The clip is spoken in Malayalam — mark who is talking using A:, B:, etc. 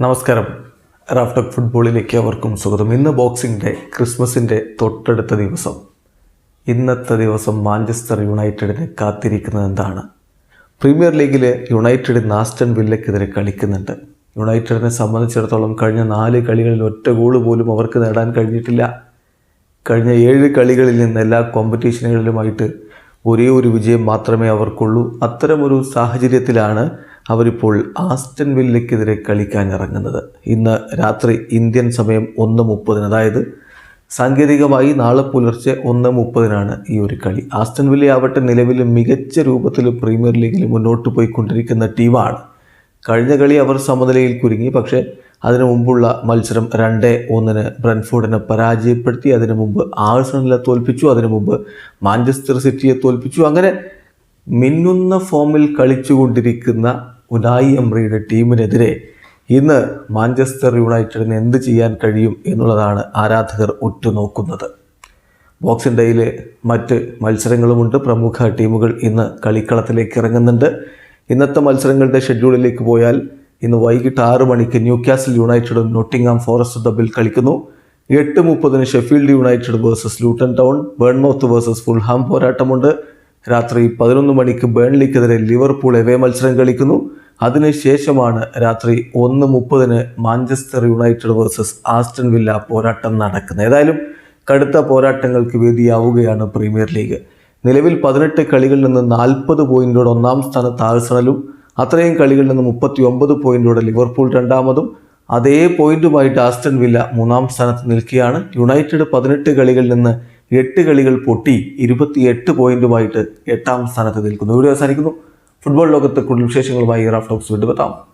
A: നമസ്കാരം. റാഫ്ടക് ഫുട്ബോളിലേക്ക് അവർക്കും സ്വാഗതം. ഇന്ന് ബോക്സിംഗ് ഡേ ക്രിസ്മസിന്റെ തൊട്ടടുത്ത ദിവസം. ഇന്നത്തെ ദിവസം മാഞ്ചസ്റ്റർ യുണൈറ്റഡിനെ കാത്തിരിക്കുന്നത് എന്താണ്? പ്രീമിയർ ലീഗിൽ യുണൈറ്റഡ് നാസ്റ്റൺ വില്ലയ്ക്കെതിരെ കളിക്കുന്നുണ്ട്. യുണൈറ്റഡിനെ സംബന്ധിച്ചിടത്തോളം കഴിഞ്ഞ നാല് കളികളിൽ ഒറ്റ ഗോൾ പോലും അവർക്ക് നേടാൻ കഴിഞ്ഞിട്ടില്ല. കഴിഞ്ഞ ഏഴ് കളികളിൽ നിന്ന് എല്ലാ കോമ്പറ്റീഷനുകളിലുമായിട്ട് ഒരേ ഒരു വിജയം മാത്രമേ അവർക്കുള്ളൂ. അത്തരമൊരു സാഹചര്യത്തിലാണ് അവരിപ്പോൾ ആസ്റ്റൻ വില്ലയ്ക്കെതിരെ കളിക്കാൻ ഇറങ്ങുന്നത് ഇന്ന് രാത്രി ഇന്ത്യൻ സമയം ഒന്ന് മുപ്പതിന്. അതായത് സാങ്കേതികമായി നാളെ പുലർച്ചെ ഒന്ന് മുപ്പതിനാണ് ഈ ഒരു കളി. ആസ്റ്റൻ വില്ല ആവട്ടെ നിലവിൽ മികച്ച രൂപത്തിൽ പ്രീമിയർ ലീഗിൽ മുന്നോട്ട് പോയിക്കൊണ്ടിരിക്കുന്ന ടീമാണ്. കഴിഞ്ഞ കളി അവർ സമനിലയിൽ കുരുങ്ങി. പക്ഷേ അതിനു മുമ്പുള്ള മത്സരം രണ്ട് ഒന്നിന് ബ്രൻഫോർഡിനെ പരാജയപ്പെടുത്തി. അതിനു മുമ്പ് ആഴ്സണലിനെ തോൽപ്പിച്ചു. അതിനു മുമ്പ് മാഞ്ചസ്റ്റർ സിറ്റിയെ തോൽപ്പിച്ചു. അങ്ങനെ മിന്നുന്ന ഫോമിൽ കളിച്ചുകൊണ്ടിരിക്കുന്ന ഉനായി എംറിയുടെ ടീമിനെതിരെ ഇന്ന് മാഞ്ചസ്റ്റർ യുണൈറ്റഡിന് എന്ത് ചെയ്യാൻ കഴിയും എന്നുള്ളതാണ് ആരാധകർ ഉറ്റുനോക്കുന്നത്. ബോക്സിംഗ് ഡേയിലെ മറ്റ് മത്സരങ്ങളുമുണ്ട്. പ്രമുഖ ടീമുകൾ ഇന്ന് കളിക്കളത്തിലേക്ക് ഇറങ്ങുന്നുണ്ട്. ഇന്നത്തെ മത്സരങ്ങളുടെ ഷെഡ്യൂളിലേക്ക് പോയാൽ ഇന്ന് വൈകിട്ട് ആറ് മണിക്ക് ന്യൂ കാസിൽ യുണൈറ്റഡും നോട്ടിംഗ്ഹാം ഫോറസ്റ്റ് തമ്മിൽ കളിക്കുന്നു. എട്ട് മുപ്പതിന് Sheffield United versus Luton Town Bournemouth versus Fulham പോരാട്ടമുണ്ട്. രാത്രി പതിനൊന്ന് മണിക്ക് ബേൺലിക്കെതിരെ ലിവർപൂൾ എവേ മത്സരം കളിക്കുന്നു. അതിനുശേഷമാണ് രാത്രി ഒന്ന് മുപ്പതിന് Manchester United versus Aston Villa പോരാട്ടം നടക്കുന്നത്. ഏതായാലും കടുത്ത പോരാട്ടങ്ങൾക്ക് വേദിയാവുകയാണ് പ്രീമിയർ ലീഗ്. നിലവിൽ പതിനെട്ട് കളികളിൽ നിന്ന് നാൽപ്പത് പോയിന്റോടെ ഒന്നാം സ്ഥാനത്ത് ആഴ്സണലും അത്രയും കളികളിൽ നിന്ന് മുപ്പത്തി ഒമ്പത് പോയിന്റോടെ ലിവർപൂൾ രണ്ടാമതും. അതേ പോയിന്റുമായിട്ട് ആസ്റ്റൺ വില്ല മൂന്നാം സ്ഥാനത്ത് നിൽക്കുകയാണ്. യുണൈറ്റഡ് പതിനെട്ട് കളികളിൽ നിന്ന് എട്ട് കളികൾ പൊട്ടി ഇരുപത്തിയെട്ട് പോയിന്റുമായിട്ട് എട്ടാം സ്ഥാനത്ത് നിൽക്കുന്നു. ഇവിടെ അവസാനിക്കുന്നു. ഫുട്ബോൾ ലോകത്ത് കൂടുതൽ വിശേഷങ്ങളുമായി റാഫ്റ്റോക്സ് വീണ്ടും എത്താം.